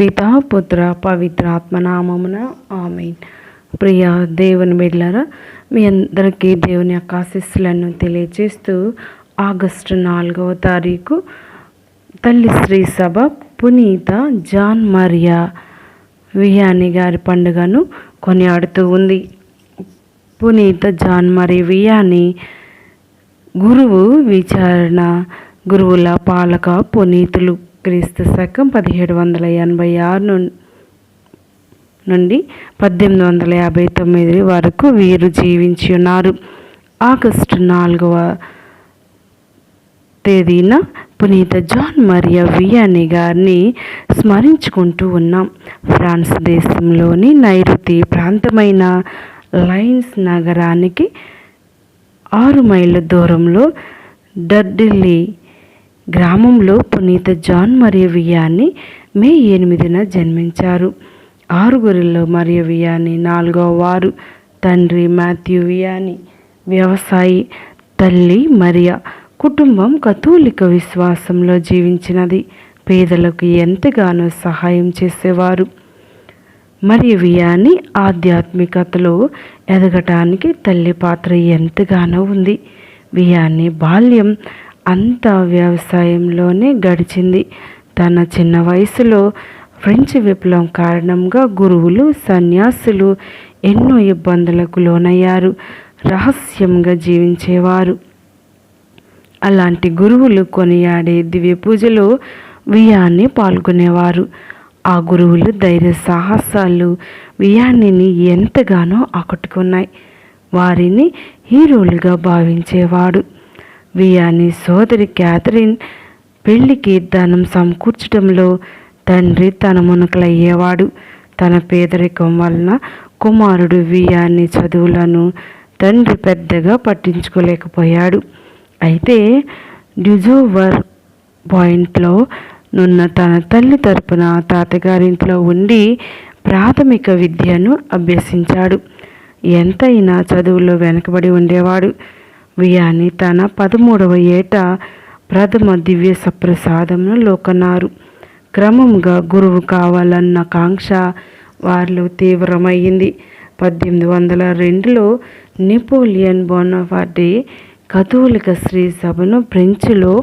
పిత పుత్ర పవిత్ర ఆత్మనామమున ఆమెన్. ప్రియ దేవుని బిడ్డలారా మీ అందరికీ దేవుని యొక్క ఆశీస్సులను తెలియజేస్తూ ఆగస్టు నాలుగవ తారీఖు తల్లి శ్రీ సభ పునీత జాన్ మరియా వియాని గారి పండుగను కొనియాడుతూ ఉంది. పునీత జాన్ మరి వియాని గురువు విచారణ గురువుల పాలక పునీతులు. క్రీస్తు శకం పదిహేడు వందల ఎనభై ఆరు నుండి పద్దెనిమిది వందల యాభై తొమ్మిది వరకు వీరు జీవించి ఉన్నారు. ఆగస్టు నాలుగవ తేదీన పునీత జాన్ మరియా వియాని గారిని స్మరించుకుంటూ ఉన్నాం. ఫ్రాన్స్ దేశంలోని నైరుతి ప్రాంతమైన లైన్స్ నగరానికి ఆరు మైళ్ళ దూరంలో డర్డిల్లీ గ్రామంలో పునీత జాన్ మరియు వియాన్ని మే ఎనిమిదిన జన్మించారు. ఆరుగురిలో మరియు వియాని నాలుగవ వారు తండ్రి మాథ్యూ వియాని వ్యవసాయి తల్లి మరియా కుటుంబం కథోలిక విశ్వాసంలో జీవించినది. పేదలకు ఎంతగానో సహాయం చేసేవారు. మరియు వియాని ఆధ్యాత్మికతలో ఎదగటానికి తల్లి పాత్ర ఎంతగానో ఉంది. వియాని బాల్యం అంతా వ్యవసాయంలోనే గడిచింది. తన చిన్న వయసులో ఫ్రెంచ్ విప్లవం కారణంగా గురువులు సన్యాసులు ఎన్నో ఇబ్బందులకు లోనయ్యారు. రహస్యంగా జీవించేవారు. అలాంటి గురువులు కొనియాడే దివ్య పూజలో వియాన్ని పాల్గొనేవారు. ఆ గురువులు ధైర్య సాహసాలు వియాన్నిని ఎంతగానో ఆకట్టుకున్నాయి. వారిని హీరోలుగా భావించేవాడు. వియాని సోదరి క్యాథరిన్ పెళ్ళికి ధనం సమకూర్చడంలో తండ్రి తన మునకలయ్యేవాడు. తన పేదరికం వలన కుమారుడు వియాని చదువులను తండ్రి పెద్దగా పట్టించుకోలేకపోయాడు. అయితే డ్యుజోవర్ పాయింట్లో నున్న తన తల్లి తరపున తాతగారింట్లో ఉండి ప్రాథమిక విద్యను అభ్యసించాడు. ఎంతైనా చదువులో వెనకబడి ఉండేవాడు. వియాని తన పదమూడవ ఏట ప్రథమ దివ్య సప్రసాదమును లోకన్నారు క్రమంగా గురువు కావాలన్న కాంక్ష వారిలో తీవ్రమైంది. పద్దెనిమిది వందల రెండులో నెపోలియన్ బోనఫార్డే కథోలిక శ్రీ సభను ఫ్రెంచ్లో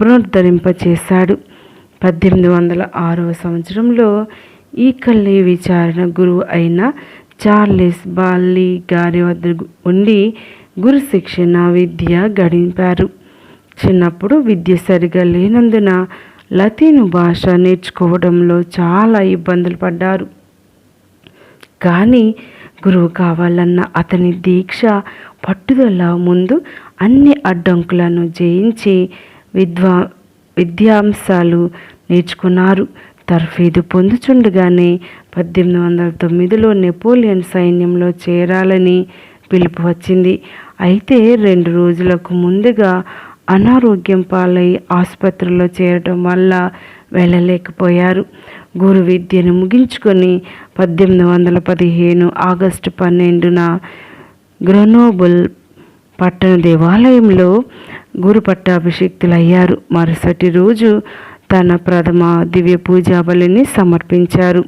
పునరుద్ధరింపచేశాడు. పద్దెనిమిది వందల ఆరవ సంవత్సరంలో ఈ విచారణ గురువు అయిన చార్లెస్ బాల్లీ గారి వద్ద ఉండి గురు శిక్షణ విద్య గడిపారు. చిన్నప్పుడు విద్య సరిగా లేనందున లతీను భాష నేర్చుకోవడంలో చాలా ఇబ్బందులు పడ్డారు. కానీ గురువు కావాలన్న అతని దీక్ష పట్టుదల ముందు అన్ని అడ్డంకులను జయించి విద్వా విద్యాంశాలు నేర్చుకున్నారు. తర్ఫీదు పొందుచుండగానే పద్దెనిమిది వందల తొమ్మిదిలో నెపోలియన్ సైన్యంలో చేరాలని పిలుపు వచ్చింది. అయితే రెండు రోజులకు ముందుగా అనారోగ్యం పాలై ఆసుపత్రిలో చేరడం వల్ల వెళ్ళలేకపోయారు. గురు విద్యను ముగించుకొని పద్దెనిమిది వందల పదిహేను ఆగస్టు పన్నెండున గ్రనోబుల్ పట్టణ దేవాలయంలో గురు పట్టాభిషిక్తులయ్యారు. మరుసటి రోజు తన ప్రథమ దివ్య పూజా బలిని సమర్పించారు.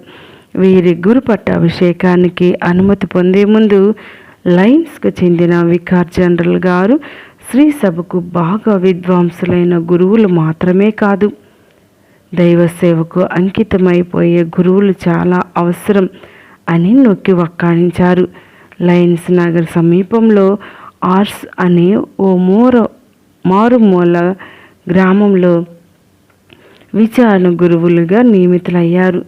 వీరి గురు పట్టాభిషేకానికి అనుమతి పొందే ముందు లైన్స్కు చెందిన వికార్ జనరల్ గారు శ్రీ సభకు బాగా విద్వాంసులైన గురువులు మాత్రమే కాదు. దైవ సేవకు అంకితమైపోయే గురువులు చాలా అవసరం అని నొక్కి వక్కాణించారు. లయన్స్ నగర్ సమీపంలో ఆర్స్ అనే ఓ మూర మారుమూల గ్రామంలో విచారణ గురువులుగా నియమితులయ్యారు.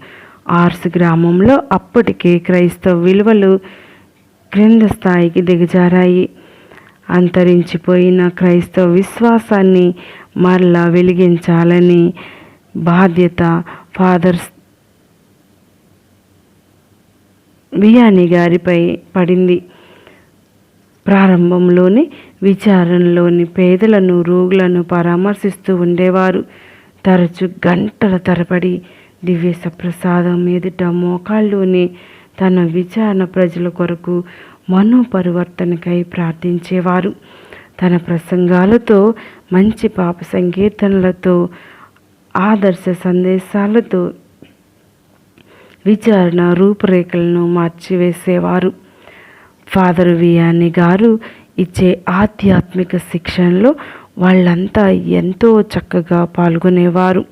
ఆర్స్ గ్రామంలో అప్పటికే క్రైస్తవ విలువలు క్రింద స్థాయికి దిగజారాయి. అంతరించిపోయిన క్రైస్తవ విశ్వాసాన్ని మరలా వెలిగించాలని బాధ్యత ఫాదర్స్ బియాని గారిపై పడింది. ప్రారంభంలోనే విచారణలోని పేదలను రోగులను పరామర్శిస్తూ ఉండేవారు. తరచు గంటల తరబడి దివ్య సప్రసాదం ఎదుట మోకాళ్ళలోనే తన విచారణ ప్రజల కొరకు మనోపరివర్తనకై ప్రార్థించేవారు. తన ప్రసంగాలతో మంచి పాప సంకీర్తనలతో ఆదర్శ సందేశాలతో విచారణ రూపురేఖలను మార్చివేసేవారు. ఫాదర్ వియాని గారు ఇచ్చే ఆధ్యాత్మిక శిక్షణలో వాళ్ళంతా ఎంతో చక్కగా పాల్గొనేవారు.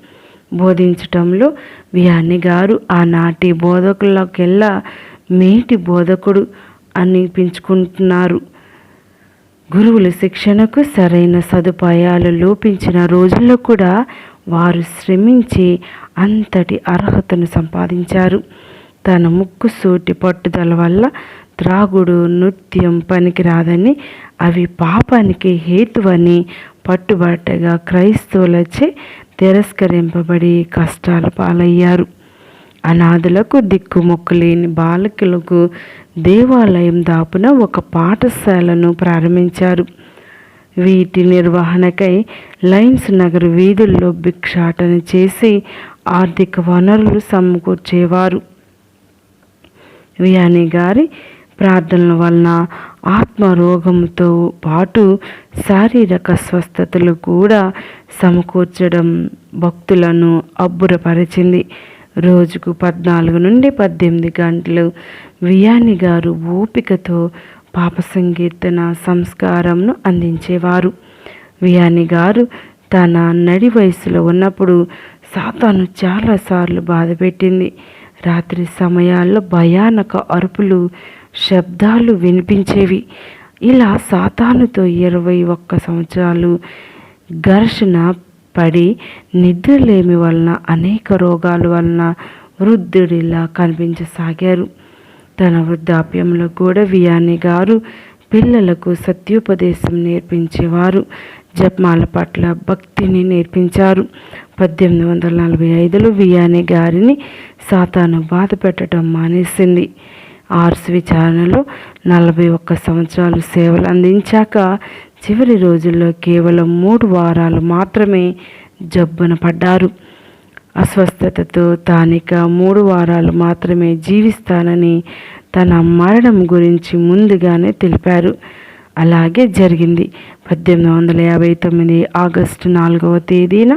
బోధించటంలో వియాని గారు ఆనాటి బోధకులకెల్లా మేటి బోధకుడు అనిపించుకుంటున్నారు గురువుల శిక్షణకు సరైన సదుపాయాలు లోపించిన రోజుల్లో కూడా వారు శ్రమించి అంతటి అర్హతను సంపాదించారు. తన ముక్కు సూటి పట్టుదల వల్ల త్రాగుడు నృత్యం పనికిరాదని అవి పాపానికి హేతువని పట్టుబట్టగా క్రైస్తవులచే తిరస్కరింపబడి కష్టాల పాలయ్యారు. అనాథులకు దిక్కుమొక్కలేని బాలకులకు దేవాలయం దాపున ఒక పాఠశాలను ప్రారంభించారు. వీటి నిర్వహణకై లైన్స్ నగర్ వీధుల్లో భిక్షాటన చేసి ఆర్థిక వనరులు సమకూర్చేవారు. వియాని గారి ప్రార్థనల వలన ఆత్మరోగంతో పాటు శారీరక స్వస్థతలు కూడా సమకూర్చడం భక్తులను అబ్బురపరిచింది. రోజుకు పద్నాలుగు నుండి పద్దెనిమిది గంటలు వియాని గారు ఓపికతో పాప సంకీర్తన సంస్కారంను అందించేవారు. వియాని గారు తన నడి వయసులో ఉన్నప్పుడు సాతాను చాలాసార్లు బాధపెట్టింది. రాత్రి సమయాల్లో భయానక అరుపులు శబ్దాలు వినిపించేవి. ఇలా సాతానుతో ఇరవై ఒక్క సంవత్సరాలు ఘర్షణ పడి నిద్రలేమి వలన అనేక రోగాల వలన వృద్ధుడిలా కనిపించసాగారు. తన వృద్ధాప్యంలో కూడా వియాని గారు పిల్లలకు సత్యోపదేశం నేర్పించేవారు. జపమాల పట్ల భక్తిని నేర్పించారు. పద్దెనిమిది వందల నలభై ఐదులో వియాని గారిని సాతాను బాధ పెట్టడం మానేసింది. ఆర్స్ విచారణలో నలభై ఒక్క సంవత్సరాలు సేవలు అందించాక చివరి రోజుల్లో కేవలం మూడు వారాలు మాత్రమే జబ్బున పడ్డారు. అస్వస్థతతో తానిక మూడు వారాలు మాత్రమే జీవిస్తానని తన మరణం గురించి ముందుగానే తెలిపారు. అలాగే జరిగింది. పద్దెనిమిది వందల యాభై తొమ్మిది ఆగస్టు నాలుగవ తేదీన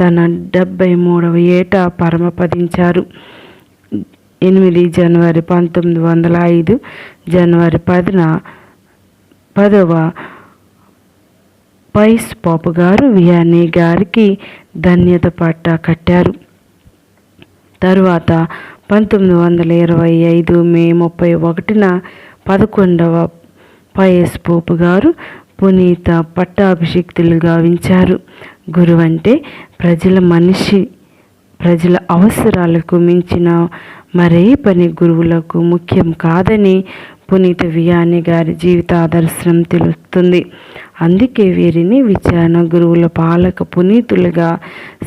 తన డెబ్బై మూడవ ఏట పరమపదించారు. ఎనిమిది జనవరి పంతొమ్మిది వందల ఐదు జనవరి పదిన పదవ పైస్ పాపు గారు వియానీ గారికి ధన్యత పట్ట కట్టారు. తరువాత పంతొమ్మిది వందల ఇరవై ఐదు మే ముప్పై ఒకటిన పదకొండవ పైఎస్ పోపు గారు పునీత పట్టాభిషిక్తులు గావించారు. గురువంటే ప్రజల మనిషి ప్రజల అవసరాలకు మించిన మరే పని గురువులకు ముఖ్యం కాదని పునీత వియాని గారి జీవిత ఆదర్శనం తెలుస్తుంది. అందుకే వీరిని విచారణ గురువుల పాలక పునీతులుగా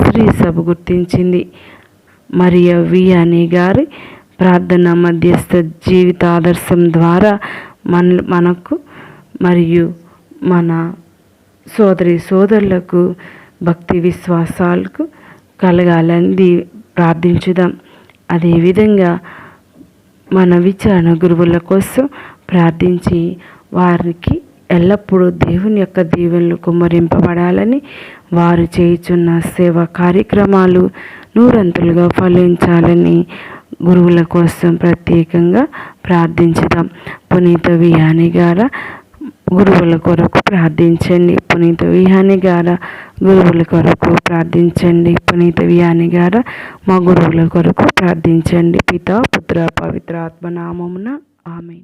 శ్రీ సభ గుర్తించింది. మరియు వియాని గారి ప్రార్థన మధ్యస్థ జీవిత ఆదర్శం ద్వారా మన మనకు మరియు మన సోదరి సోదరులకు భక్తి విశ్వాసాలకు కలగాలని ప్రార్థించుదాం. అదేవిధంగా మన విచారణ గురువుల కోసం ప్రార్థించి వారికి ఎల్లప్పుడూ దేవుని యొక్క దీవెనలు కుమ్మరింపబడాలని వారు చేయుచున్న సేవా కార్యక్రమాలు నూరంతులుగా ఫలించాలని గురువుల కోసం ప్రత్యేకంగా ప్రార్థించుదాం. పునీత వియాని గారా గురువుల కొరకు ప్రార్థించండి. పునీత విహాని గార గురువుల కొరకు ప్రార్థించండి. పునీత విహాని గార మా గురువుల కొరకు ప్రార్థించండి. పిత పుత్ర పవిత్ర ఆత్మనామమున ఆమె